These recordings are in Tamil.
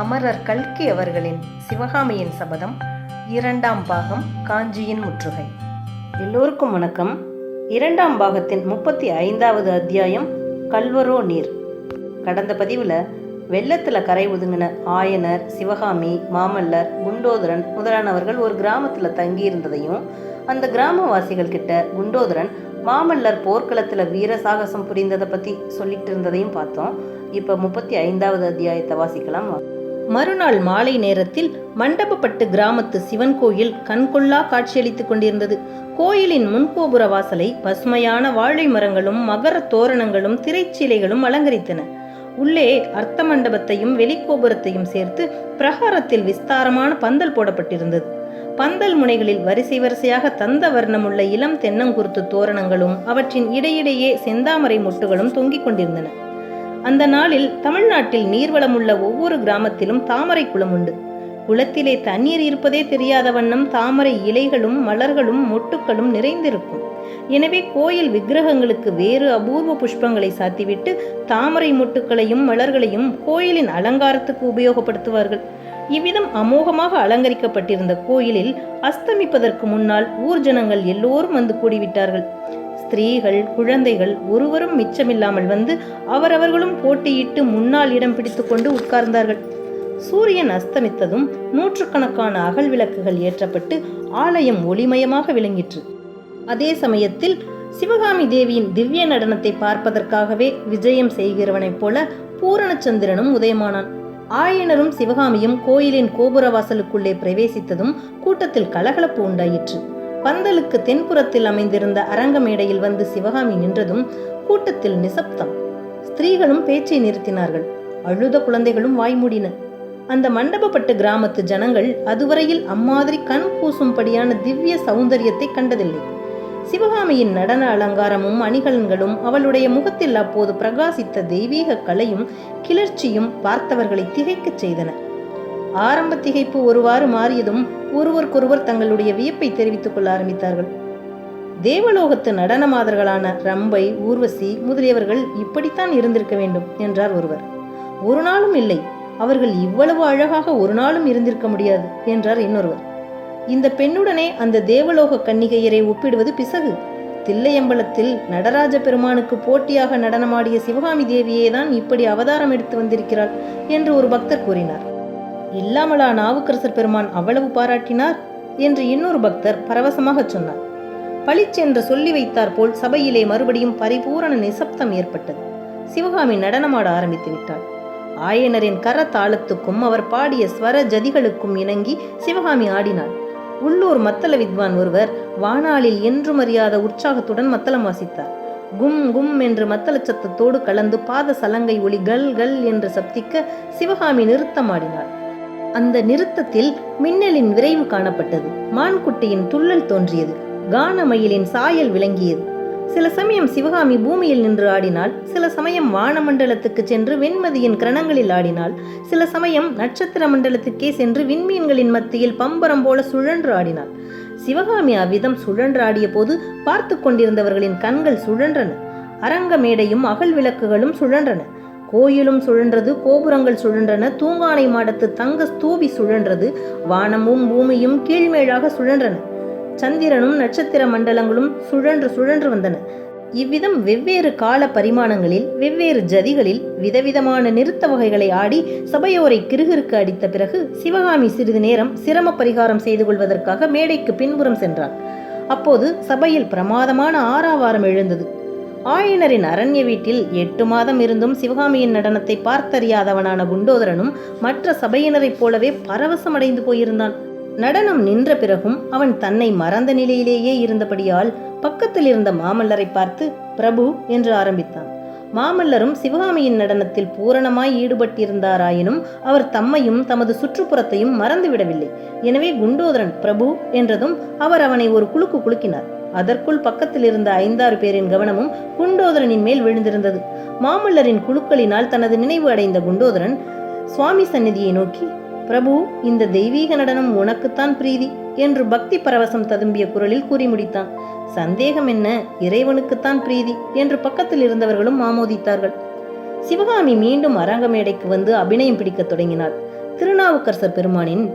அமரர் கல்கி அவர்களின் சிவகாமியின் சபதம் இரண்டாம் பாகம் காஞ்சியின் முற்றுகை. எல்லோருக்கும் வணக்கம். இரண்டாம் பாகத்தின் முப்பத்தி ஐந்தாவது அத்தியாயம் கல்வரோ நீர். கடந்த பதிவில் வெள்ளத்தில் கரை ஒதுங்கின ஆயனர் சிவகாமி மாமல்லர் குண்டோதரன் முதலானவர்கள் ஒரு கிராமத்தில் தங்கியிருந்ததையும் அந்த கிராமவாசிகள் கிட்ட குண்டோதரன் மாமல்லர் போர்க்களத்தில் வீர சாகசம் புரிந்ததை பற்றி சொல்லிட்டு இருந்ததையும் பார்த்தோம். இப்போ முப்பத்தி ஐந்தாவது அத்தியாயத்தை வாசிக்கலாம். மறுநாள் மாலை நேரத்தில் மண்டபப்பட்டு கிராமத்து சிவன் கோயில் கண்கொள்ளா காட்சியளித்துக் கொண்டிருந்தது. கோயிலின் முன்கோபுர வாசலை பசுமையான வாழை மரங்களும் மகர தோரணங்களும் திரைச்சீலைகளும் அலங்கரித்தன. உள்ளே அர்த்த மண்டபத்தையும் வெளிக்கோபுரத்தையும் சேர்த்து பிரகாரத்தில் விஸ்தாரமான பந்தல் போடப்பட்டிருந்தது. பந்தல் முனைகளில் வரிசை வரிசையாக தந்த வர்ணமுள்ள இளம் தென்னங்குருத்து தோரணங்களும் அவற்றின் இடையிடையே செந்தாமரை மொட்டுகளும் தொங்கிக் கொண்டிருந்தன. அந்த நாளில் தமிழ்நாட்டில் நீர்வளம் உள்ள ஒவ்வொரு கிராமத்திலும் தாமரை குளம் உண்டு. குளத்திலே தண்ணீர் இருப்பதே தெரியாத வண்ணம் தாமரை இலைகளும் மலர்களும் மொட்டுக்களும் நிறைந்திருக்கும். எனவே கோயில் விக்கிரகங்களுக்கு வேறு அபூர்வ புஷ்பங்களை சாத்திவிட்டு தாமரை மொட்டுக்களையும் மலர்களையும் கோயிலின் அலங்காரத்துக்கு உபயோகப்படுத்துவார்கள். இவ்விதம் அமோகமாக அலங்கரிக்கப்பட்டிருந்த கோயிலில் அஸ்தமிப்பதற்கு முன்னால் ஊர் ஜனங்கள் எல்லோரும் வந்து கூடிவிட்டார்கள். ஸ்திரீகள் குழந்தைகள் ஒருவரும் மிச்சமில்லாமல் வந்து அவரவர்களும் போட்டியிட்டு முன்னால் இடம் பிடித்துக்கொண்டு உட்கார்ந்தார்கள். சூரியன் அஸ்தமித்ததும் நூற்றுக்கணக்கான அகல் விளக்குகள் ஏற்றப்பட்டு ஆலயம் ஒளிமயமாக விளங்கிற்று. அதே சமயத்தில் சிவகாமி தேவியின் திவ்ய நடனத்தை பார்ப்பதற்காகவே விஜயம் செய்கிறவனைப் போல பூரணச்சந்திரனும் உதயமானான். ஆயனரும் சிவகாமியும் கோயிலின் கோபுர வாசலுக்குள்ளே பிரவேசித்ததும் கூட்டத்தில் கலகலப்பு உண்டாயிற்று. பந்தலுக்கு தென்புறத்தில் அமைந்திருந்த அரங்க மேடையில் வந்து சிவகாமி நின்றதும் கூட்டத்தில் நிசப்தம். ஸ்திரீகளும் பேச்சை நிறுத்தினார்கள். அழுத குழந்தைகளும் வாய்மூடின அந்த மண்டபப்பட்டு கிராமத்து ஜனங்கள் அதுவரையில் அம்மாதிரி கண் கூசும்படியான திவ்ய சௌந்தரியத்தை கண்டதில்லை. சிவகாமியின் நடன அலங்காரமும் அணிகலன்களும் அவளுடைய முகத்தில் அப்போது பிரகாசித்த தெய்வீக கலையும் கிளர்ச்சியும் பார்த்தவர்களை திகைக்கச் செய்தன. ஆரம்ப திகைப்பு ஒருவாறு மாறியதும் ஒருவருக்கொருவர் தங்களுடைய வியப்பை தெரிவித்துக் கொள்ள ஆரம்பித்தார்கள். தேவலோகத்து நடன மாதர்களான ரம்பை ஊர்வசி முதலியவர்கள் இப்படித்தான் இருந்திருக்க வேண்டும் என்றார் ஒருவர். ஒரு நாளும் இல்லை அவர்கள் இவ்வளவு அழகாக ஒரு நாளும் இருந்திருக்க முடியாது என்றார் இன்னொருவர். இந்த பெண்ணுடனே அந்த தேவலோக கன்னிகையரை ஒப்பிடுவது பிசகு. தில்லையம்பலத்தில் நடராஜ பெருமானுக்கு போட்டியாக நடனமாடிய சிவகாமி தேவியே தான் இப்படி அவதாரம் எடுத்து வந்திருக்கிறாள் என்று ஒரு பக்தர் கூறினார். இல்லாமலா நாவுக்கரசர் பெருமான் அவ்வளவு பாராட்டினார் என்று இன்னொரு பக்தர் பரவசமாகச் சொன்னார். பளிச்சென்று சொல்லி வைத்தார் போல் சபையிலே மறுபடியும் பரிபூரண நிசப்தம் ஏற்பட்டது. சிவகாமி நடனமாட ஆரம்பித்து விட்டாள். ஆயனரின் கர தாளத்துக்கும் அவர் பாடிய ஸ்வர ஜதிகளுக்கும் இணங்கி சிவகாமி ஆடினாள். உள்ளூர் மத்தள வித்வான் ஒருவர் வானாளில் என்றும் அறியாத உற்சாகத்துடன் மத்தளம் வாசித்தார். கும் கும் என்று மத்தள சத்தத்தோடு கலந்து பாத சலங்கை ஒளி கல் கல் என்று சப்திக்க சிவகாமி நிறுத்தமாடினாள் அந்த நிறுத்தத்தில் மின்னலின் விரைவு காணப்பட்டது. மான்குட்டியின் துள்ளல் தோன்றியது. கானமயிலின் சாயல் விளங்கியது. சில சமயம் சிவகாமி பூமியில் நின்று ஆடினாள் சில சமயம் வானமண்டலத்துக்கு சென்று வெண்மதியின் கிரணங்களில் ஆடினாள் சில சமயம் நட்சத்திர மண்டலத்துக்கே சென்று விண்மீன்களின் மத்தியில் பம்பரம் போல சுழன்று ஆடினாள் சிவகாமி அவ்விதம் சுழன்று ஆடிய போது பார்த்து கொண்டிருந்தவர்களின் கண்கள் சுழன்றன. அரங்க மேடையும் அகல் விளக்குகளும் சுழன்றன. கோயிலும் சுழன்றது கோபுரங்கள் சுழன்றன தூங்கானை மாடத்து தங்க ஸ்தூபி சுழன்றது வானமும் பூமியும் கீழ்மேழாக சுழன்றன. சந்திரனும் நட்சத்திர மண்டலங்களும் சுழன்று சுழன்று வந்தன. இவ்விதம் வெவ்வேறு கால பரிமாணங்களில் வெவ்வேறு ஜதிகளில் விதவிதமான நிறுத்த வகைகளை ஆடி சபையோரை கிறுகிறுக்கு அடித்த பிறகு சிவகாமி சிறிது நேரம் சிரம பரிகாரம் செய்து கொள்வதற்காக மேடைக்கு பின்புறம் சென்றார் அப்போது சபையில் பிரமாதமான ஆறாவாரம் எழுந்தது. ஆயனரின் அரண்ய வீட்டில் எட்டு மாதம் இருந்தும் சிவகாமியின் நடனத்தை பார்த்தறியாதவனான குண்டோதரனும் மற்ற சபையினரைப் போலவே பரவசமடைந்து போயிருந்தான். நடனம் நின்ற பிறகும் அவன் தன்னை மறந்த நிலையிலேயே இருந்தபடியால் பக்கத்தில் இருந்த மாமல்லரை பார்த்து பிரபு என்று ஆரம்பித்தான். மாமல்லரும் சிவகாமியின் நடனத்தில் பூரணமாய் ஈடுபட்டிருந்தாராயினும் அவர் தம்மையும் தமது சுற்றுப்புறத்தையும் மறந்துவிடவில்லை. எனவே குண்டோதரன் பிரபு என்றதும் அவர் அவனை ஒரு குலுக்கு குலுக்கினார். அதற்குள் பக்கத்தில் இருந்த ஐந்தாறு பேரின் கவனமும் குண்டோதரனின் மேல் விழுந்திருந்தது. மாமல்லரின் குழுக்களினால் தனது நினைவு அடைந்த குண்டோதரன் சுவாமி சந்நிதியை நோக்கி பிரபு இந்த தெய்வீக நடனம் உனக்குத்தான் பிரீதி என்று பக்தி பரவசம் ததும்பிய குரலில் கூறி முடித்தான். சந்தேகம் என்ன? இறைவனுக்குத்தான் பிரீதி என்று பக்கத்தில் இருந்தவர்களும் ஆமோதித்தார்கள். சிவகாமி மீண்டும் அரங்க மேடைக்கு வந்து அபிநயம் பிடிக்கத் தொடங்கினாள். திருநாவுக்கரசர் பெருமானின்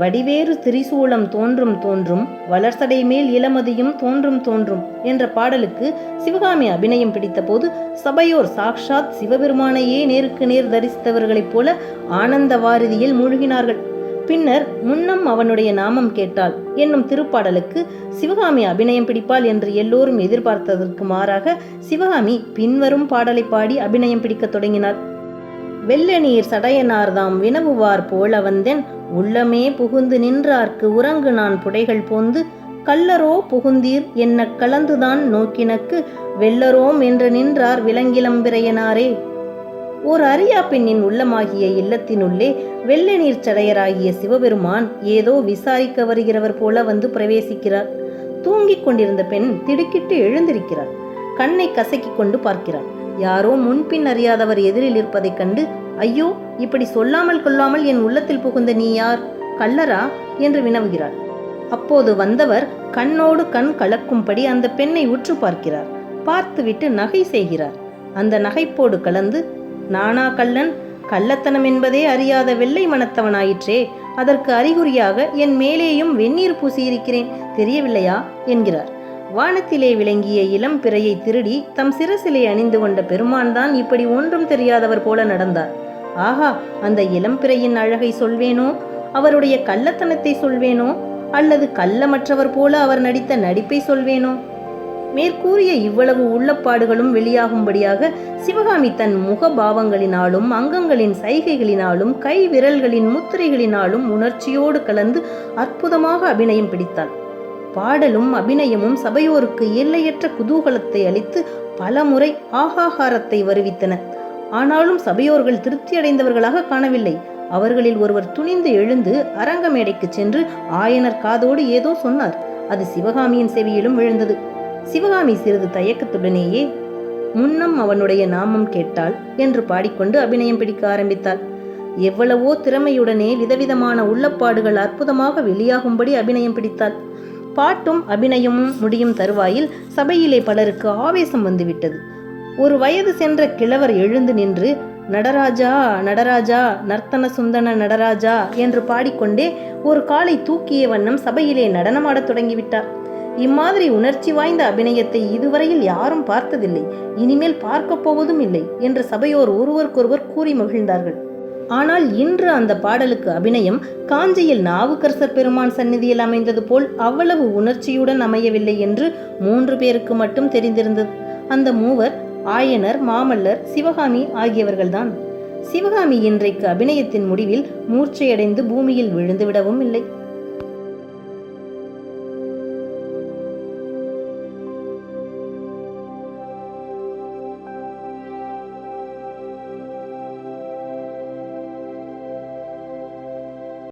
வடிவேறு திரிசூலம் தோன்றும் தோன்றும் வளர்சடை மேல் இளமதியும் தோன்றும் தோன்றும் என்ற பாடலுக்கு சிவகாமி அபிநயம் பிடித்தபோது சபையோர் சாக்ஷாத் சிவபெருமானையே நேருக்கு நேர் தரிசித்தவர்களைப் போல ஆனந்த வாரிதியில் மூழ்கினார்கள். பின்னர் முன்னம் அவனுடைய நாமம் கேட்டாள். என்னும் திருப்பாடலுக்கு சிவகாமி அபிநயம் பிடிப்பாள் என்று எல்லோரும் எதிர்பார்த்ததற்கு மாறாக சிவகாமி பின்வரும் பாடலை பாடி அபிநயம் பிடிக்கத் தொடங்கினாள். வெள்ளநீர் சடையனார்தாம் வினவுவார் போல வந்தென். உள்ளமே புகுந்து நின்றார்க்கு உறங்கு நான் புடைகள் போந்து. கல்லரோ புகுந்தீர் என்ன கலந்துதான் நோக்கினக்கு. வெள்ளரோம் என்று நின்றார் விலங்கிலம்பிரையனாரே ஓர் அரியா பெண்ணின் உள்ளமாகிய இல்லத்தினுள்ளே வெள்ள நீர் சடையராகிய சிவபெருமான் ஏதோ விசாரிக்க வருகிறவர் போல வந்து பிரவேசிக்கிறார். தூங்கிக் கொண்டிருந்த பெண் திடுக்கிட்டு எழுந்திருக்கிறார். கண்ணை கசக்கிக் கொண்டு பார்க்கிறார் யாரோ முன்பின் அறியாதவர் எதிரில் இருப்பதைக் கண்டு ஐயோ இப்படி சொல்லாமல் கொள்ளாமல் என் உள்ளத்தில் புகுந்த நீ யார்? கள்ளரா? என்று வினவுகிறார் அப்போது வந்தவர் கண்ணோடு கண் கலக்கும்படி அந்த பெண்ணை உற்று பார்க்கிறார். பார்த்துவிட்டு நகை செய்கிறார். அந்த நகைப்போடு கலந்து நானா கள்ளன்? கள்ளத்தனம் என்பதே அறியாத வெள்ளை மனத்தவனாயிற்றே. அதற்கு அறிகுறியாக என் மேலேயும் வெந்நீர் பூசியிருக்கிறேன். தெரியவில்லையா? என்கிறார். வானத்திலே விளங்கிய இளம் பிறையை திருடி தம் சிரசிலே அணிந்து கொண்ட பெருமான் தான் இப்படி ஒன்றும் தெரியாதவர் போல நடந்தார். ஆஹா அந்த இளம் பிறையின் அழகை சொல்வேனோ? அவருடைய கள்ளத்தனத்தை சொல்வேனோ? அல்லது கள்ளமற்றவர் போல அவர் நடித்த நடிப்பை சொல்வேனோ? மேற்கூறிய இவ்வளவு உள்ளப்பாடுகளும் வெளியாகும்படியாக சிவகாமி தன் முகபாவங்களினாலும் அங்கங்களின் சைகைகளினாலும் கை விரல்களின் முத்திரைகளினாலும் உணர்ச்சியோடு கலந்து அற்புதமாக அபிநயம் பிடித்தாள். பாடலும் அபிநயமும் சபையோருக்கு எல்லையற்ற குதூகலத்தை அளித்து பலமுறை ஆகாகாரத்தை வருவித்தன. ஆனாலும் சபையோர்கள் திருப்தியடைந்தவர்களாக காணவில்லை. அவர்களில் ஒருவர் துணிந்து எழுந்து அரங்க மேடைக்கு சென்று ஆயனர் காதோடு ஏதோ சொன்னார். அது சிவகாமியின் செவியிலும் விழுந்தது. சிவகாமி சிறிது தயக்கத்துடனேயே முன்னம் அவனுடைய நாமம் கேட்டாள் என்று பாடிக்கொண்டு அபிநயம் பிடிக்க ஆரம்பித்தாள். எவ்வளவோ திறமையுடனே விதவிதமான உள்ளப்பாடுகள் அற்புதமாக வெளியாகும்படி அபிநயம் பிடித்தாள். பாட்டும் அபிநயமும் முடியும் தருவாயில் சபையிலே பலருக்கு ஆவேசம் வந்துவிட்டது. ஒரு வயது சென்ற கிழவர் எழுந்து நின்று நடராஜா நடராஜா நர்த்தன சுந்தன நடராஜா என்று பாடிக்கொண்டே ஒரு காலை தூக்கிய வண்ணம் சபையிலே நடனமாடத் தொடங்கிவிட்டார். இம்மாதிரி உணர்ச்சி வாய்ந்த அபிநயத்தை இதுவரையில் யாரும் பார்த்ததில்லை. இனிமேல் பார்க்கப் போவதும் இல்லை என்று சபையோர் ஒருவருக்கொருவர் கூறி மகிழ்ந்தார்கள். ஆனால் இன்று அந்த பாடலுக்கு அபிநயம் காஞ்சியில் நாவுக்கரசர் பெருமான் சந்நிதியில் அமைந்தது போல் அவ்வளவு உணர்ச்சியுடன் அமையவில்லை என்று மூன்று பேருக்கு மட்டும் தெரிந்திருந்தது. அந்த மூவர் ஆயனர் மாமல்லர் சிவகாமி ஆகியவர்கள்தான். சிவகாமி இன்றைக்கு அபிநயத்தின் முடிவில் மூர்ச்சையடைந்து பூமியில் விழுந்து விடவும் இல்லை.